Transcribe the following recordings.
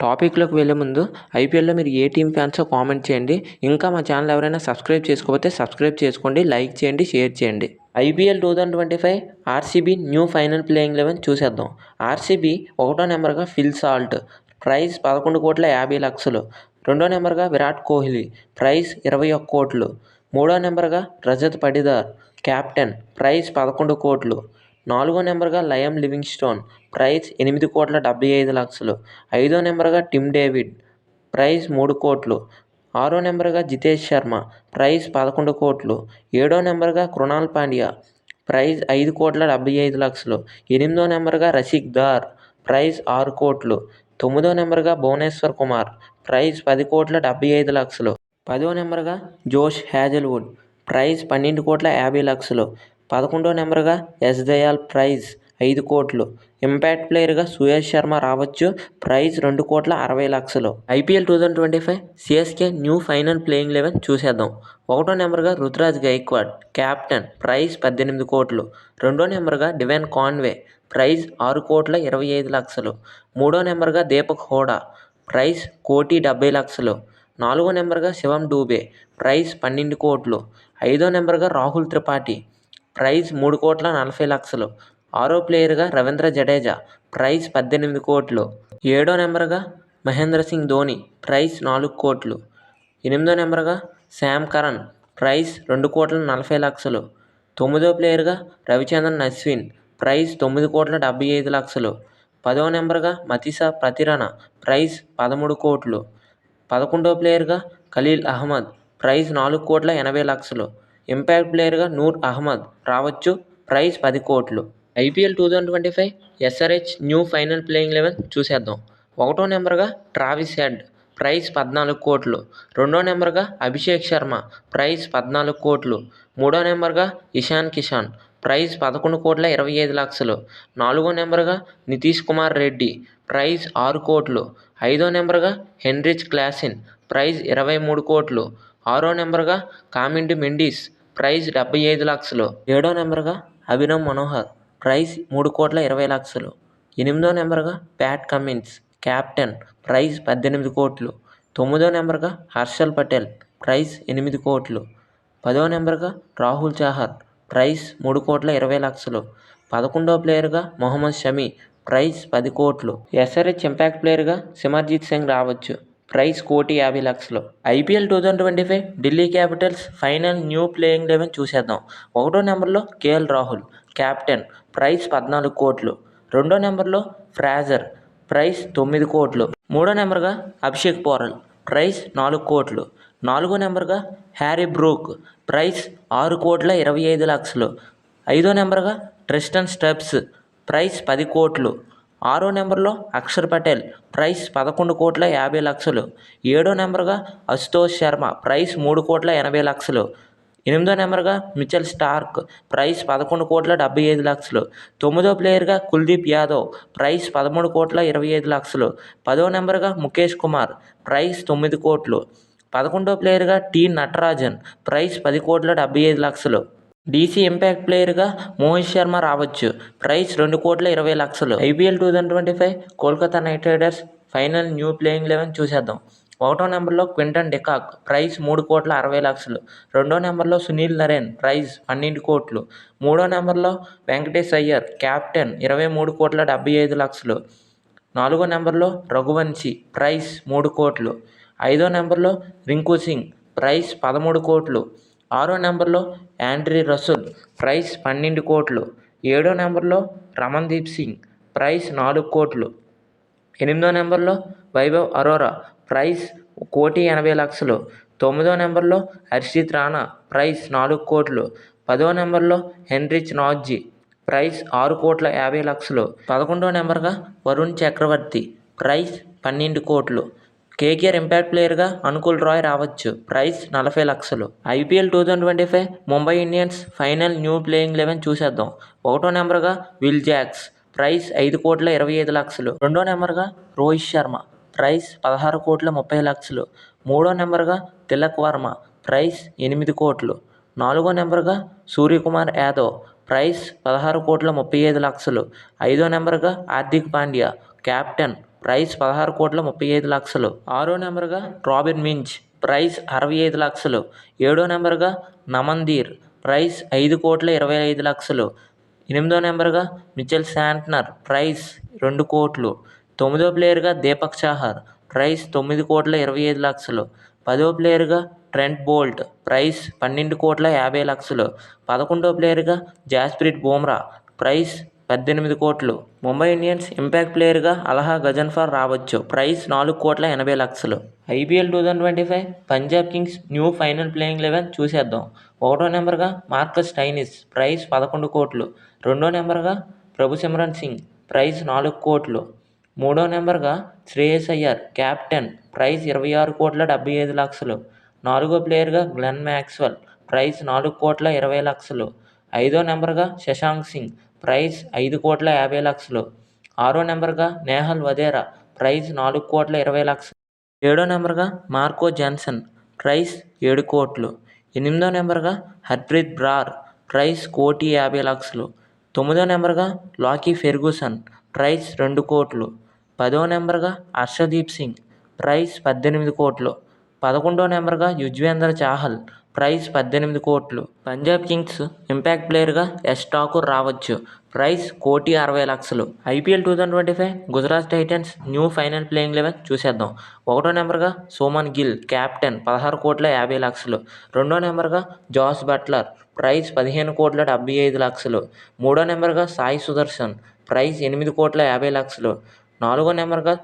టాపిక్లోకి వెళ్ళే ముందు ఐపీఎల్లో మీరు ఏ టీం ఫ్యాన్సో కామెంట్ చేయండి. ఇంకా మా ఛానల్ ఎవరైనా సబ్స్క్రైబ్ చేసుకోకపోతే సబ్స్క్రైబ్ చేసుకోండి లైక్ చేయండి షేర్ చేయండి. IPL two thousand twenty five RCB new final playing eleven చూసేద్దాం. ఆర్సీబీ ఒకటో నెంబర్గా ఫిల్ సాల్ట్. ప్రైస్ పదకొండు కోట్ల యాభై లక్షలు. రెండో నెంబర్గా విరాట్ కోహ్లీ. ప్రైస్ ఇరవై ఒక్క కోట్లు. మూడో నెంబర్గా రజత్ పడిదార్ కెప్టెన్ ప్రైస్ పదకొండు కోట్లు. నాలుగో నెంబర్గా లయం లివింగ్ స్టోన్ ప్రైస్ ఎనిమిది కోట్ల డెబ్బై ఐదు లక్షలు. ఐదో నెంబర్గా టిమ్ డేవిడ్. ప్రైస్ మూడు కోట్లు. ఆరో నెంబర్గా జితేష్ శర్మ. ప్రైస్ పదకొండు కోట్లు. ఏడో నెంబర్గా కృణాల్ పాండ్యా. ప్రైస్ ఐదు కోట్ల డెబ్బై ఐదు లక్షలు. ఎనిమిదో నెంబర్గా రషిక్ దార్. ప్రైస్ ఆరు కోట్లు. తొమ్మిదో నెంబర్గా భువనేశ్వర్ కుమార్. ప్రైస్ పది కోట్ల డెబ్బై ఐదు లక్షలు. పదో నెంబర్గా జోష్ హ్యాజల్వుడ్ ప్రైస్ పన్నెండు కోట్ల యాభై లక్షలు. పదకొండో నెంబర్గా ఎస్ దయాల్ ప్రైజ్ ఐదు కోట్లు. ఇంపాక్ట్ ప్లేయర్గా సుయేష్ శర్మ రావచ్చు. ప్రైజ్ రెండు కోట్ల అరవై లక్షలు. IPL two thousand twenty five CSK new final playing eleven చూసేద్దాం. ఒకటో నెంబర్గా రుతురాజ్ గైక్వాడ్ క్యాప్టెన్ ప్రైజ్ పద్దెనిమిది కోట్లు. రెండో నెంబర్గా డివెన్ కాన్వే ప్రైజ్ ఆరు కోట్ల ఇరవై ఐదు లక్షలు. మూడో నెంబర్గా దీపక్ హోడా ప్రైజ్ కోటి డెబ్బై లక్షలు. నాలుగో నెంబర్గా శివం డూబే ప్రైజ్ పన్నెండు కోట్లు. ఐదో నెంబర్గా రాహుల్ త్రిపాఠి ప్రైజ్ మూడు కోట్ల నలభై లక్షలు. ఆరో ప్లేయర్గా రవీంద్ర జడేజా ప్రైజ్ పద్దెనిమిది కోట్లు. ఏడో నెంబర్గా మహేంద్ర సింగ్ ధోని ప్రైజ్ నాలుగు కోట్లు. ఎనిమిదో నెంబర్గా శామ్ కరణ్ ప్రైజ్ రెండు కోట్ల నలభై లక్షలు. తొమ్మిదో ప్లేయర్గా రవిచంద్రన్ అశ్విన్ ప్రైజ్ తొమ్మిది కోట్ల డెబ్బై ఐదు లక్షలు. పదో నెంబర్గా మతిసా ప్రతిరణ ప్రైజ్ పదమూడు కోట్లు. పదకొండో ప్లేయర్గా ఖలీల్ అహ్మద్ ప్రైజ్ నాలుగు కోట్ల ఎనభై లక్షలు. ఇంపాక్ట్ ప్లేయర్గా నూర్ అహ్మద్ రావచ్చు. ప్రైజ్ పది కోట్లు. IPL two thousand twenty five SRH new final playing eleven చూసేద్దాం. ఒకటో నెంబర్గా ట్రావిస్ హెడ్. ప్రైజ్ పద్నాలుగు కోట్లు. రెండో నెంబర్గా అభిషేక్ శర్మ. ప్రైజ్ పద్నాలుగు కోట్లు. మూడో నెంబర్గా ఇషాన్ కిషాన్. ప్రైజ్ పదకొండు కోట్ల ఇరవై ఐదు లక్షలు. నాలుగో నెంబర్గా నితీష్ కుమార్ రెడ్డి. ప్రైజ్ ఆరు కోట్లు. ఐదో నెంబర్గా హెన్రిచ్ క్లాసిన్. ప్రైజ్ ఇరవై మూడు కోట్లు. ఆరో నెంబర్గా కామిండి మెండిస్. ప్రైజ్ డెబ్బై ఐదు లక్షలు. ఏడో నెంబర్గా అభినవ్ మనోహర్. ప్రైజ్ మూడు కోట్ల ఇరవై లక్షలు. ఎనిమిదో నెంబర్గా ప్యాట్ కమిన్స్. కెప్టెన్ ప్రైజ్ పద్దెనిమిది కోట్లు. తొమ్మిదో నెంబర్గా హర్షల్ పటేల్. ప్రైజ్ ఎనిమిది కోట్లు. పదో నెంబర్గా రాహుల్ చాహర్. ప్రైజ్ మూడు కోట్ల ఇరవై లక్షలు. పదకొండో ప్లేయర్గా మొహమ్మద్ షమీ. ప్రైజ్ పది కోట్లు. ఎస్ఆర్హెచ్ ఇంపాక్ట్ ప్లేయర్గా సిమర్జిత్ సింగ్ రావచ్చు. ప్రైస్ కోటి యాభై లక్షలు. IPL two thousand twenty five Delhi Capitals final new playing eleven చూసేద్దాం. ఒకటో నెంబర్లో కేఎల్ రాహుల్ కెప్టెన్ ప్రైస్ పద్నాలుగు కోట్లు. రెండో నెంబర్లో ఫ్రాజర్ ప్రైస్ తొమ్మిది కోట్లు. మూడో నెంబర్గా అభిషేక్ పోరల్ ప్రైస్ నాలుగు కోట్లు. నాలుగో నెంబర్గా హ్యారీ బ్రూక్ ప్రైస్ ఆరు కోట్ల ఇరవై ఐదు లక్షలు. ఐదో నెంబర్గా ట్రిస్టన్ స్టెప్స్ ప్రైస్ పది కోట్లు. ఆరో నెంబర్లో అక్షర్ పటేల్ ప్రైస్ పదకొండు కోట్ల యాభై లక్షలు. ఏడో నెంబర్గా అశుతోష్ శర్మ ప్రైస్ మూడు కోట్ల ఎనభై లక్షలు. ఎనిమిదో నెంబర్గా మిచెల్ స్టార్క్ ప్రైస్ పదకొండు కోట్ల డెబ్బై ఐదు లక్షలు. తొమ్మిదో ప్లేయర్గా కుల్దీప్ యాదవ్ ప్రైస్ పదమూడు కోట్ల ఇరవై ఐదు లక్షలు. పదో నెంబర్గా ముఖేష్ కుమార్ ప్రైస్ తొమ్మిది కోట్లు. పదకొండో ప్లేయర్గా టి నటరాజన్ ప్రైస్ పది కోట్ల డెబ్బై ఐదు లక్షలు. డీసీ ఇంపాక్ట్ ప్లేయర్గా మోహిత్ శర్మ రావచ్చు. ప్రైస్ రెండు కోట్ల ఇరవై లక్షలు. IPL two thousand twenty five Kolkata Knight Riders final new playing eleven చూసేద్దాం. ఒకటో నెంబర్లో క్వింటన్ డికాక్. ప్రైస్ మూడు కోట్ల అరవై లక్షలు. రెండో నెంబర్లో సునీల్ నరేన్. ప్రైజ్ పన్నెండు కోట్లు. మూడో నెంబర్లో వెంకటేష్ అయ్యర్ క్యాప్టెన్ ఇరవై మూడు కోట్ల డెబ్బై ఐదు లక్షలు. నాలుగో నెంబర్లో రఘువంశీ. ప్రైస్ మూడు కోట్లు. ఐదో నెంబర్లో రింకు సింగ్. ప్రైస్ పదమూడు కోట్లు. ఆరో నెంబర్లో యాండ్రీ రసూల్ ప్రైస్ పన్నెండు కోట్లు. ఏడో నెంబర్లో రమన్దీప్ సింగ్ ప్రైస్ నాలుగు కోట్లు. ఎనిమిదో నెంబర్లో వైభవ్ అరోరా ప్రైస్ కోటి ఎనభై లక్షలు. తొమ్మిదో నెంబర్లో హర్షిత్ రాణా ప్రైస్ నాలుగు కోట్లు. పదో నెంబర్లో హెన్రిచ్ నాజ్జీ ప్రైస్ ఆరు కోట్ల యాభై లక్షలు. పదకొండో నెంబర్గా వరుణ్ చక్రవర్తి ప్రైస్ పన్నెండు కోట్లు. కేకేఆర్ ఇంపాక్ట్ ప్లేయర్గా అనుకుల్ రాయ్ రావచ్చు. ప్రైస్ నలభై లక్షలు. IPL two thousand twenty five Mumbai Indians final new playing eleven చూసేద్దాం. ఒకటో నెంబర్గా విల్ జాక్స్ ప్రైస్ ఐదు కోట్ల ఇరవై ఐదు లక్షలు. రెండో నెంబర్గా రోహిత్ శర్మ. ప్రైస్ పదహారు కోట్ల ముప్పై లక్షలు. మూడో నెంబర్గా తిలక్ వర్మ. ప్రైస్ ఎనిమిది కోట్లు. నాలుగో నెంబర్గా సూర్యకుమార్ యాదవ్. ప్రైస్ పదహారు కోట్ల ముప్పై ఐదు లక్షలు. ఐదో నెంబర్గా హార్దిక్ పాండ్యా. కెప్టెన్ ప్రైస్ పదహారు కోట్ల ముప్పై ఐదు లక్షలు. ఆరో నెంబర్గా రాబిన్ మించ్. ప్రైస్ అరవై ఐదు లక్షలు. ఏడో నెంబర్గా నమందీర్. ప్రైస్ ఐదు కోట్ల ఇరవై ఐదు లక్షలు. ఎనిమిదో నెంబర్గా మిచెల్ శాంట్నర్. ప్రైస్ రెండు కోట్లు. తొమ్మిదో ప్లేయర్గా దీపక్ చాహర్. ప్రైస్ తొమ్మిది కోట్ల ఇరవై ఐదు లక్షలు. పదో ప్లేయర్గా ట్రెంట్ బోల్ట్. ప్రైస్ పన్నెండు కోట్ల యాభై లక్షలు. పదకొండో ప్లేయర్గా జాస్ప్రీట్ బూమ్రా. ప్రైస్ పద్దెనిమిది కోట్లు. ముంబై ఇండియన్స్ ఇంపాక్ట్ ప్లేయర్గా అలహా గజన్ఫర్ రావచ్చు. ప్రైస్ నాలుగు కోట్ల ఎనభై లక్షలు. IPL two thousand twenty five Punjab Kings new final playing eleven చూసేద్దాం. ఒకటో నెంబర్గా మార్కస్ టైనిస్ ప్రైస్ పదకొండు కోట్లు. రెండో నెంబర్గా ప్రభు సిమ్రన్ సింగ్. ప్రైస్ నాలుగు కోట్లు. మూడో నెంబర్గా శ్రేయస్ అయ్యర్ క్యాప్టెన్. ప్రైస్ ఇరవై ఆరు కోట్ల డెబ్బై ఐదు లక్షలు. నాలుగో ప్లేయర్గా గ్లెన్ మ్యాక్స్వెల్. ప్రైస్ నాలుగు కోట్ల ఇరవై లక్షలు. ఐదో నెంబర్గా శశాంక్ సింగ్. ప్రైస్ ఐదు కోట్ల యాభై లక్షలు. ఆరో నెంబర్గా నేహల్ వదేరా. ప్రైస్ నాలుగు కోట్ల ఇరవై లక్షలు. ఏడో నెంబర్గా మార్కో జాన్సన్. ప్రైస్ ఏడు కోట్లు. ఎనిమిదో నెంబర్గా హర్ప్రీత్ బ్రార్. ప్రైస్ కోటి యాభై లక్షలు. తొమ్మిదో నెంబర్గా లాకీ ఫెర్గూసన్. ప్రైస్ రెండు కోట్లు. పదో నెంబర్గా హర్షదీప్ సింగ్. ప్రైస్ పద్దెనిమిది కోట్లు. పదకొండో నెంబర్గా యుజ్వేంద్ర చాహల్. ప్రైస్ పద్దెనిమిది కోట్లు. పంజాబ్ కింగ్స్ ఇంపాక్ట్ ప్లేయర్గా ఎస్ ఠాకూర్ రావచ్చు. ప్రైస్ కోటి అరవై లక్షలు. IPL two thousand twenty five Gujarat Titans new final playing eleven చూసేద్దాం. ఒకటో నెంబర్గా సోమన్ గిల్ క్యాప్టెన్ పదహారు కోట్ల యాభై లక్షలు. రెండో నెంబర్గా జాస్ బట్లర్ ప్రైస్ పదిహేను కోట్ల డెబ్బై ఐదు లక్షలు. మూడో నెంబర్గా సాయి సుదర్శన్ ప్రైస్ ఎనిమిది కోట్ల యాభై లక్షలు. నాలుగో నెంబర్గా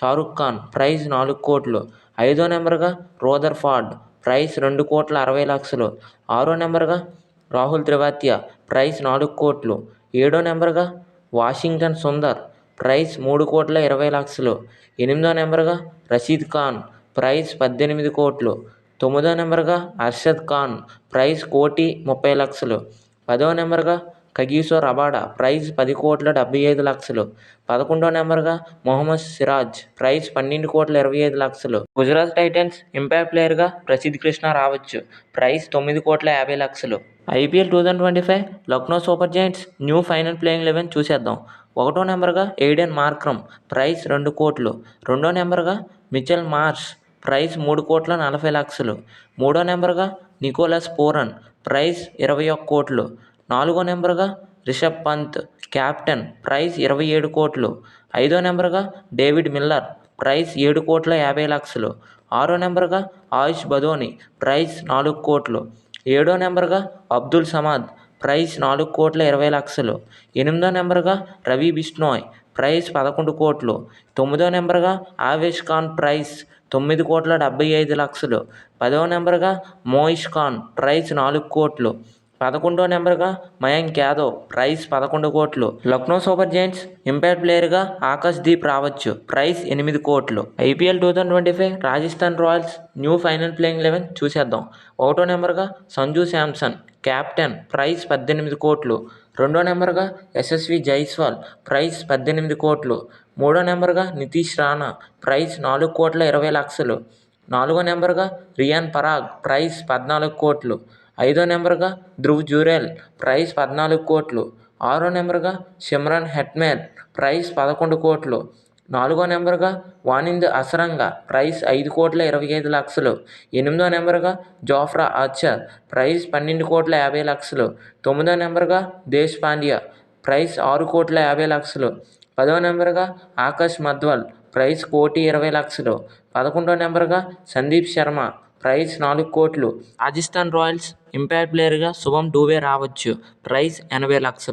షారుఖ్ ఖాన్ ప్రైస్ నాలుగు కోట్లు. ఐదో నెంబర్గా రోదర్ ఫార్డ్ ప్రైస్ రెండు కోట్ల అరవై లక్షలు. ఆరో నెంబర్గా రాహుల్ త్రివాత్య ప్రైస్ నాలుగు కోట్లు. ఏడో నెంబర్గా వాషింగ్టన్ సుందర్. ప్రైస్ మూడు కోట్ల ఇరవై లక్షలు. ఎనిమిదో నెంబర్గా రషీద్ ఖాన్. ప్రైస్ పద్దెనిమిది కోట్లు. తొమ్మిదో నెంబర్గా అర్షద్ ఖాన్. ప్రైస్ కోటి ముప్పై లక్షలు. పదో నెంబర్గా కగీసో రబాడా ప్రైజ్ పది కోట్ల డెబ్బై ఐదు లక్షలు. పదకొండో నెంబర్గా మొహమ్మద్ సిరాజ్ ప్రైజ్ పన్నెండు కోట్ల ఇరవై ఐదు లక్షలు. గుజరాత్ టైటన్స్ ఇంపాక్ట్ ప్లేయర్గా ప్రసిద్ధ్ కృష్ణ రావచ్చు ప్రైస్ తొమ్మిది కోట్ల యాభై లక్షలు. IPL two thousand twenty five Lucknow Super Giants new final playing eleven చూసేద్దాం. ఒకటో నెంబర్గా ఎయిడెన్ మార్క్రమ్ ప్రైస్ రెండు కోట్లు. రెండో నెంబర్గా మిచెల్ మార్ష్ ప్రైస్ మూడు కోట్ల నలభై లక్షలు. మూడో నెంబర్గా నికోలస్ పూరన్ ప్రైస్ ఇరవై ఒక్క కోట్లు. నాలుగో నెంబర్గా రిషబ్ పంత్ క్యాప్టెన్ ప్రైస్ ఇరవై ఏడు కోట్లు. ఐదో నెంబర్గా డేవిడ్ మిల్లర్ ప్రైస్ ఏడు కోట్ల యాభై లక్షలు. ఆరో నెంబర్గా ఆయుష్ బదోని ప్రైస్ నాలుగు కోట్లు. ఏడో నెంబర్గా అబ్దుల్ సమాద్ ప్రైస్ నాలుగు కోట్ల ఇరవై లక్షలు. ఎనిమిదో నెంబర్గా రవి బిష్నోయ్ ప్రైస్ పదకొండు కోట్లు. తొమ్మిదో నెంబర్గా ఆవేష్ ఖాన్ ప్రైస్ తొమ్మిది కోట్ల డెబ్బై ఐదు లక్షలు. పదో నెంబర్గా మోయిష్ ఖాన్ ప్రైస్ నాలుగు కోట్లు. పదకొండో నెంబర్గా మయాంక్ యాదవ్ ప్రైస్ పదకొండు కోట్లు. లక్నో సూపర్ జైంట్స్ ఇంపాక్ట్ ప్లేయర్గా ఆకాష్ దీప్ రావచ్చు. ప్రైస్ ఎనిమిది కోట్లు. IPL two thousand twenty five Rajasthan Royals new final playing eleven చూసేద్దాం. ఒకటో నెంబర్గా సంజు శాంసన్ క్యాప్టెన్ ప్రైస్ పద్దెనిమిది కోట్లు. రెండో నెంబర్గా యశస్వి జైస్వాల్ ప్రైస్ పద్దెనిమిది కోట్లు. మూడో నెంబర్గా నితీష్ రాణా ప్రైస్ నాలుగు కోట్ల ఇరవై లక్షలు. నాలుగో నెంబర్గా రియాన్ పరాగ్ ప్రైస్ పద్నాలుగు కోట్లు. ఐదో నెంబర్గా ధ్రువ్ జురేల్ ప్రైస్ పద్నాలుగు కోట్లు. ఆరో నెంబర్గా సిమ్రాన్ హెట్మేర్ ప్రైస్ పదకొండు కోట్లు. నాలుగో నెంబర్గా వానింద్ అసరంగా ప్రైస్ ఐదు కోట్ల ఇరవై ఐదు లక్షలు. ఎనిమిదో నెంబర్గా జోఫ్రా ఆర్చర్ ప్రైస్ పన్నెండు కోట్ల యాభై లక్షలు. తొమ్మిదో నెంబర్గా దేశ్ పాండ్యా ప్రైస్ ఆరు కోట్ల యాభై లక్షలు. పదో నెంబర్గా ఆకాష్ మధ్వల్ ప్రైస్ కోటి ఇరవై లక్షలు. పదకొండో నెంబర్గా సందీప్ శర్మ ప్రైస్ నాలుగు కోట్లు. రాజస్థాన్ రాయల్స్ ఇంపాక్ట్ ప్లేయర్గా శుభం డూబే రావచ్చు. ప్రైస్ ఎనభై లక్షలు.